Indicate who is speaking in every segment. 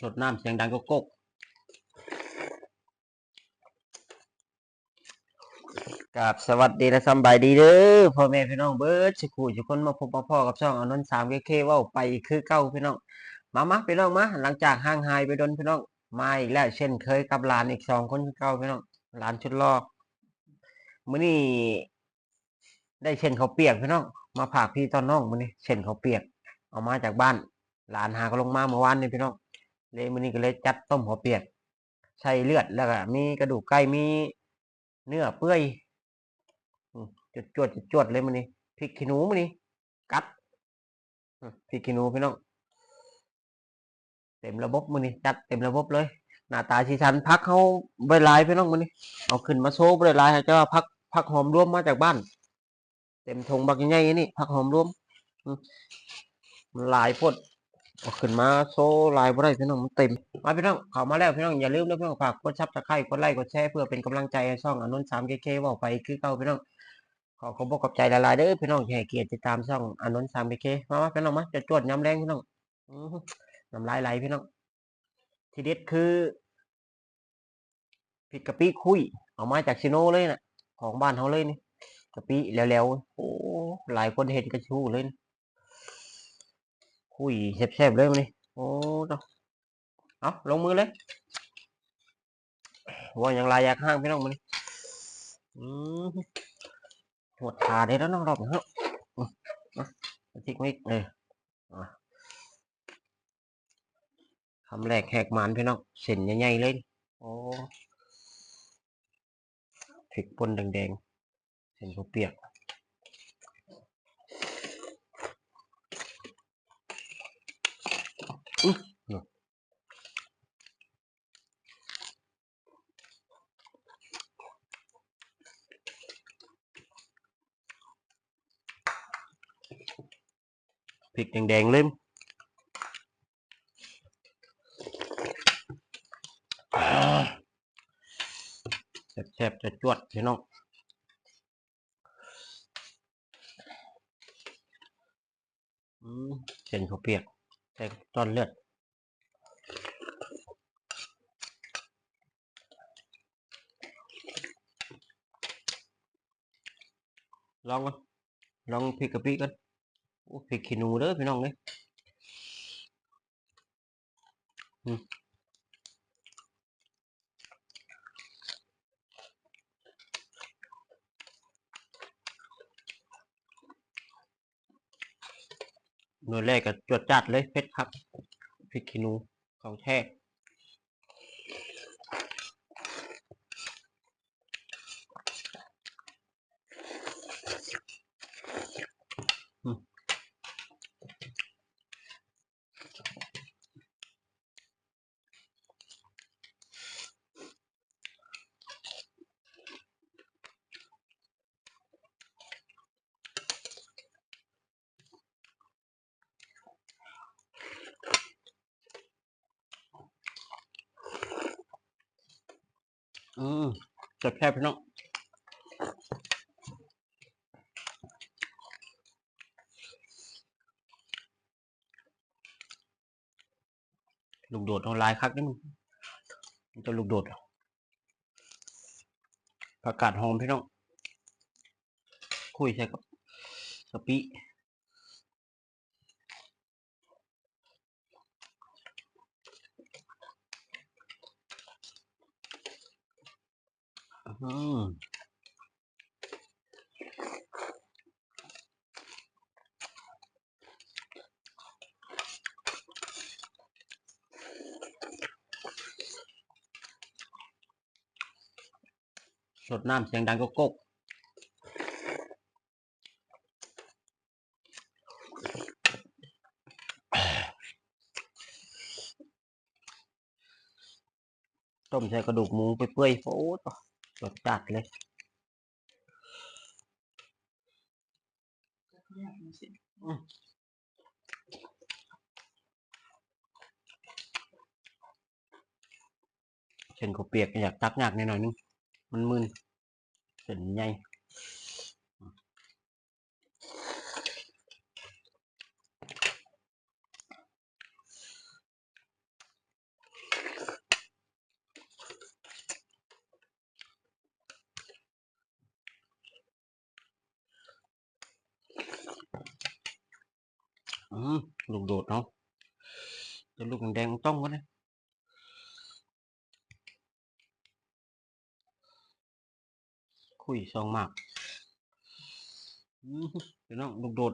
Speaker 1: สดน้ำเสียงดังก็กกกับสวัสดีและสบายดีเด้อพ่อแม่พี่น้องเบิร์ดสิคูทุกคนมาพบมาพ่อกับช่องอานนท์สามเคเคว่าไปคือเก้าพี่น้องมามาพี่น้องมาหลังจากห่างหายไปโดนพี่น้องมาอีกแล้วเช่นเคยกับหลานอีกสองคนเก้าพี่น้องหลานชุดลอกมื้อนี้ได้เช่นเขาเปียกพี่น้องมาผากพี่ตอนน้องมื้อนี้เช่นเขาเปียก เอามาจากบ้าน หลานหาก็ลงมาเมื่อวานนี่พี่น้อง เลยมื้อนี้ก็เลยจัดต้มหัวเปียก ใส่เลือดแล้วก็มีกระดูกไก่มีเนื้อเปื่อยอืมจวดจวดจวดเลยมื้อนี้พริกขี้หนูมื้อนี้กัดพริกขี้หนูพี่น้องเต็มระบบมื้อนี้จัดเต็มระบบเลย หน้าตาสีสันพักเขาใบลายพี่น้องมื้อนี้เอาขึ้นมาโชว์ใบลายให้เจ้าพักพักหอมรวมมาจากบ้าน เต็มธงบักใหญ่ๆนี่พักหอมรวมหลายพด เอาขึ้นมาโซ่ลายบ่ได้พี่น้องมันเต็ม มาพี่น้องเข้ามาแล้วพี่น้องอย่าลืมนะพี่น้องฝากกดซับสไครต์กดไลค์กดแชร์เพื่อเป็นกำลังใจให้ช่องอนุนสามเคเคว่าไปคือเก่าพี่น้องขอขอบขอบใจหลายๆเด้อพี่น้องที่ให้เกียรติติดตามช่องอนุนสามเคเคมามาพี่น้องมาจะจวดย้ำแรงพี่น้องน้ำลายไหลพี่น้อง ทีเด็ดคือพริกกะปิคุยเอามาจากชิโนเลยนะของบ้านเขาเลยนี่กะปิแล้วๆโอ้หลายคนเห็นกระชู้เลยนี่ คุยแซ่บๆเลยมันนี่โอ้เนาเอาลงมือเลยว่าอย่างไรอยากห้างพี่น้องมันนี่อืมหดขาได้แล้วน้องรอบนะฮะอืมเอาทิ้งไว้เอออะคำแรกแหกมันพี่น้องเส้นใหญ่ๆเลยโอ้พริกป่นแดงๆเส้นข้าวเปียก พริกแดงๆเลยอ่าแซ่บๆจะจวดพี่น้องเส้นข้าวเปียก แต่ตอนเลือดลองก่อนลองพริกกะปิกันโอ้พริกขี้หนูเด้อพี่น้องเอ้ยอื หน่วยแรกก็จวดจัดเลยเพชรครับพริกขี้หนูของแท้ อืมจะแค่พี่น้องลูกโดดเอาลายคักนี่มึงมันจะลูกโดดเหรอผักาดหอมพี่น้องคุยใช่กับสปี อืมสดน้ำเสียงดังก็กกต้มใส่กระดูกหมูไปเปื่อยๆโอ้ต รสจัดเลยเช่นข้าเปียกอยากตักหนักหน่อยนึง มันมึนเส้นใหญ่ ลูกโดดเนาะจะลูกแดงต้องวะเนี่ยคุยซองมากอื้อหือพี่น้องลูกโดด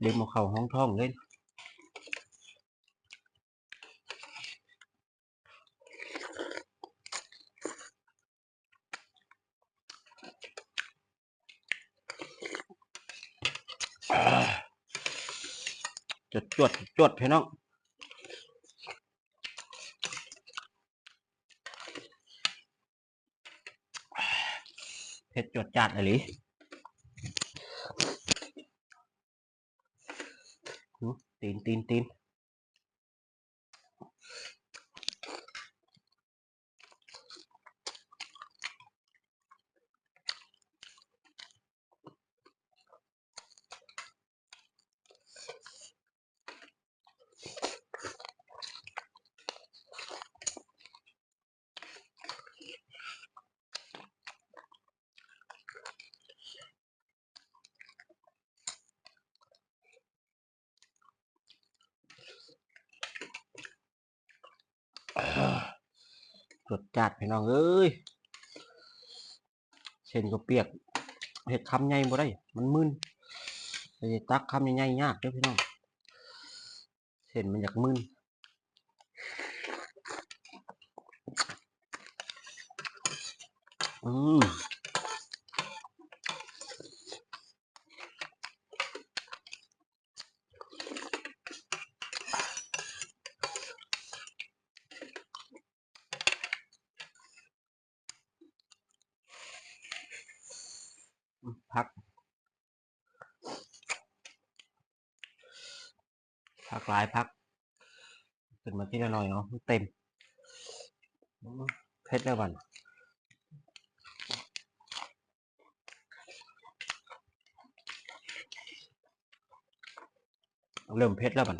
Speaker 1: เด็กมาเข้าห้องท้องเล่นจดจวดจวดพี่น้องเผ็ดจวดจัดเลยลิ หึตีนตี จดจัดพี่น้องเอ้ยเส้นก็เปียกเห็ดคำใหญ่บ่ได้ มันมึนไปตักคำใหญ่ๆยากเด้อพี่น้องเส้นมันอยากมึนอืม พัก พักหลายพักขึ้นมาที่ละหน่อยเนาะเต็มเผ็ดแล้วบันเริ่มเผ็ดแล้วบัน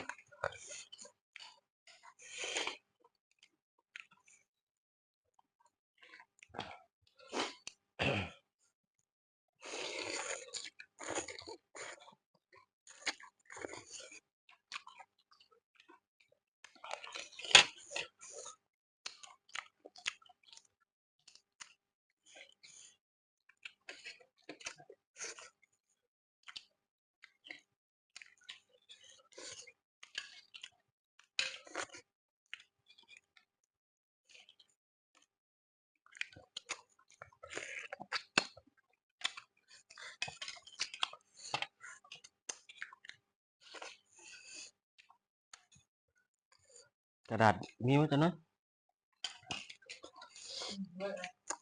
Speaker 1: กระดาษมีไว้จ้ะเนาะ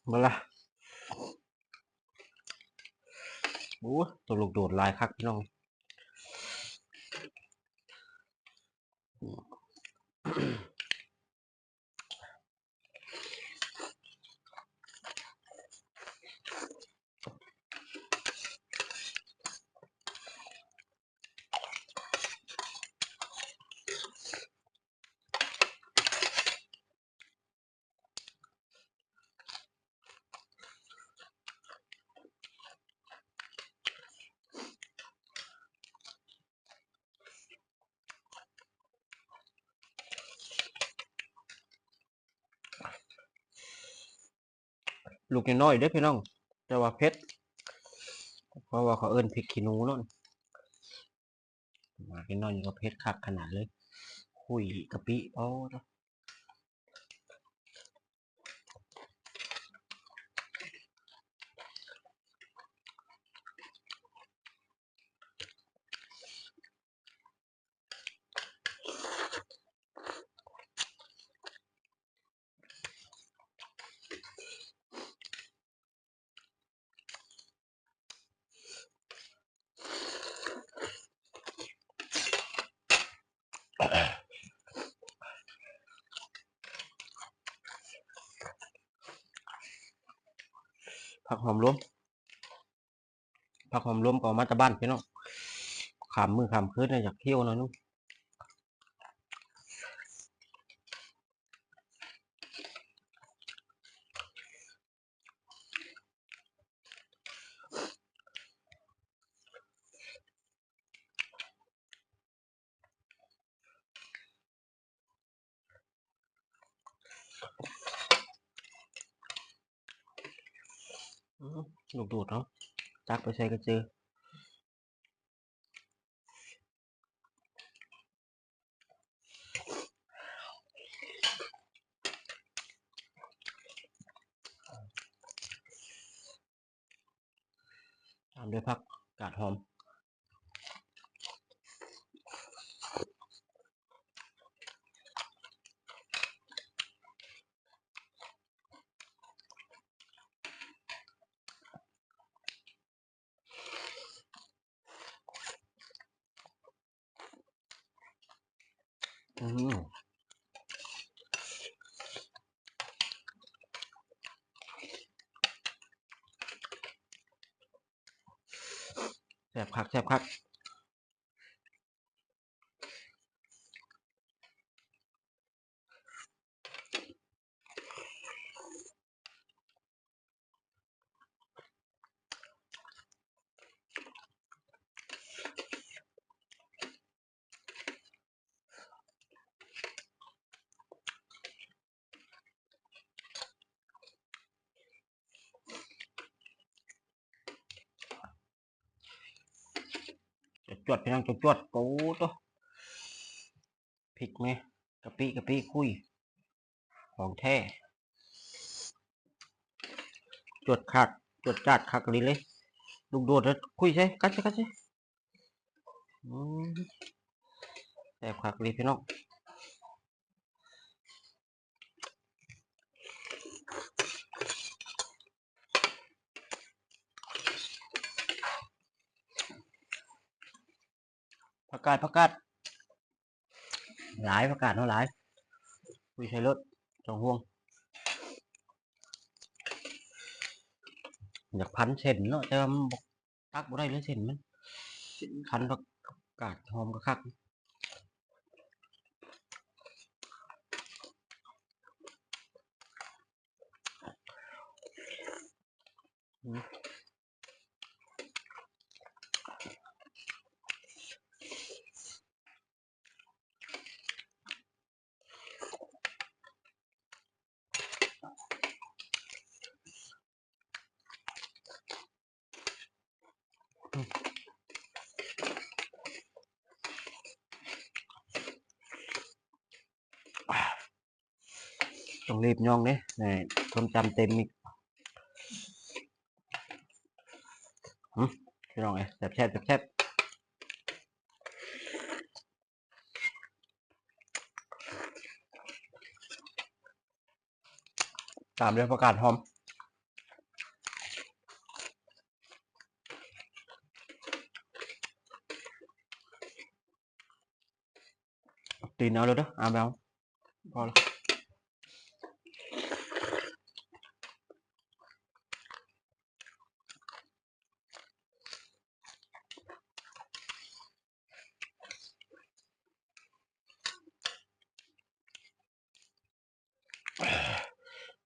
Speaker 1: เมื่อละโอ้ตัวลูกโดดลายคักพี่น้อง ลูกน้อยๆเด้อพี่น้อง แต่ว่าเพชรเพราะว่าเขาเอิ้นพริกขี้หนูเนาะมาพี่น้อยนี่ก็เพชรคักขนาดเลยคุยกะปิอ๋อ กหอมรวมผักหอมรวมก็มาตะบ้านพี่น้องขามมือขามคืนเนี่ยอยากเที่ยวหน่อยนึง อืม ลูกดูดเนาะตักไปใส่กระเจือตามด้วยผักกาดหอม อืมแซ่ บคักแสบคัก จวดพี่น้องจวดจวดกูตัวพริกไหมกะปิกะปิคุย ของแท้จวดคักจวดจัดคักเลยเลยลูกโดดแล้วคุยใช่กัดใช่กัดใช่แซ่บคักเลยพี่น้อง ผักกาดผักกาดหลายผักกาดเท่าหลายคุยใช้รถจองห่วง อยากพันเส้นเนาะแต่ว่ามันบ่ตักบ่ได้เลยเส้นมันพันผักกาดหอมก็คักอืม ต้องรีบย่องเด้นี่คนจำเต็มอีกหึพี่น้องเอ้ยแซ่บแซ่บแซ่บแซ่บตามด้วยผักกาดหอมตีนเอาเลยเด้อเอาไปเอาพอแล้ว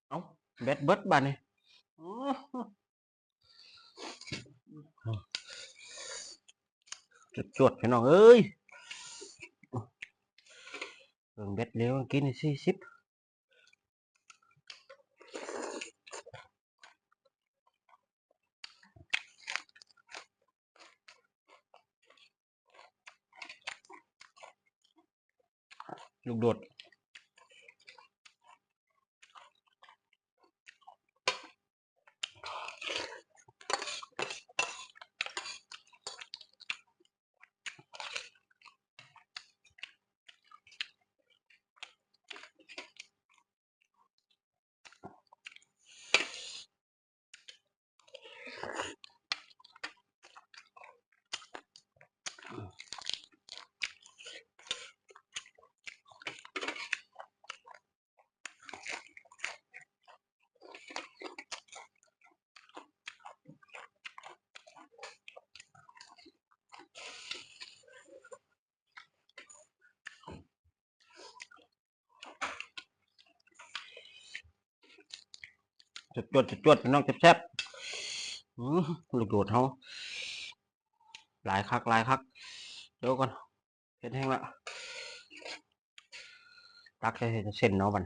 Speaker 1: เอา เบ็ดเบิดบานนี่อ๋อจุดจวด จุดจดจุดจดน้องแซ่บๆลูกโดดเขาหลายคักหลายคักเดี๋ยวก่อนเห็นแห้งละตักใส่เส้นเนาะบัน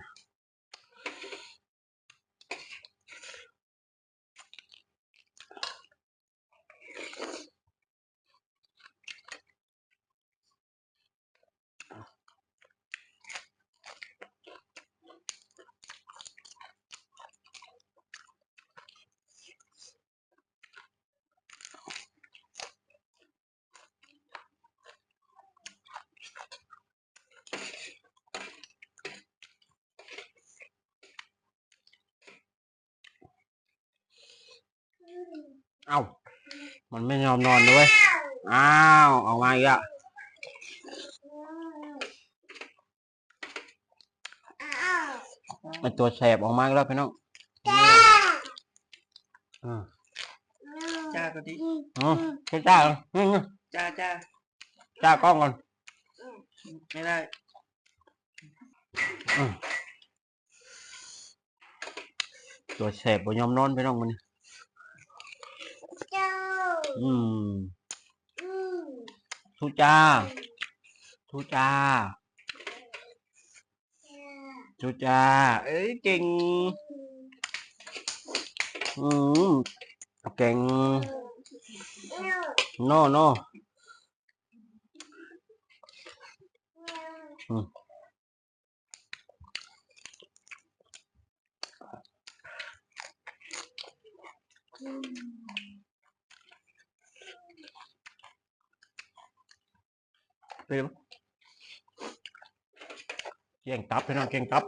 Speaker 1: เอ้า มันไม่ยอมนอนด้วย อ้าว ออกมาอีกอะไอตัวแสบออกมาอีกแล้วพี่น้องอืม
Speaker 2: จ้าก็ดี
Speaker 1: อืมจ้าจ้าอืม
Speaker 2: จ้าจ้า
Speaker 1: จ้ากล้องก่อน
Speaker 2: ไม่ได้
Speaker 1: อืมตัวแสบบ่ยอมนอนพี่น้องมันนี่ อืมทุจ้าทุจ้าทุจ้าเอ้ย เก่งอืมเก่งโน่โน่เร็วเก่งตับพี่น้องเก่งตับ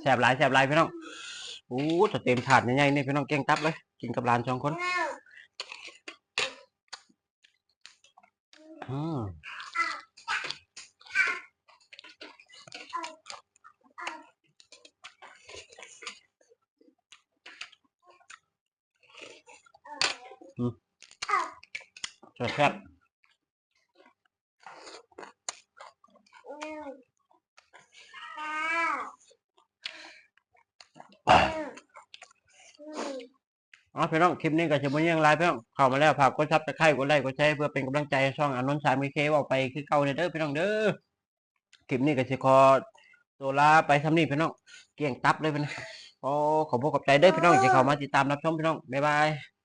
Speaker 1: แสบหลายแสบหลายพี่น้องโอ้จะเต็มถาดใหญ่ๆนี่พี่น้องเก่งตับเลย กินกับหลานสองคนอืมอืม จะแซ่บอ๋อพี่น้องคลิปนี้ก็จะมาเยี่ยงไลฟ์พี่น้องเข้ามาแล้วฝากกดซับตะไคร้กดไลค์กดแชร์เพื่อเป็นกำลังใจให้ช่องอานนท์สามีเคออกไปคือเก่าเด้อพี่น้องเด้อคลิปนี้ก็จะขอตัวลาไปทำนี่พี่น้องเกี่ยงตับเลยพี่น้องโอ้ขอบคุณขอบใจเด้อพี่น้องที่เข้ามาติดตามรับชมพี่น้องบ๊ายบาย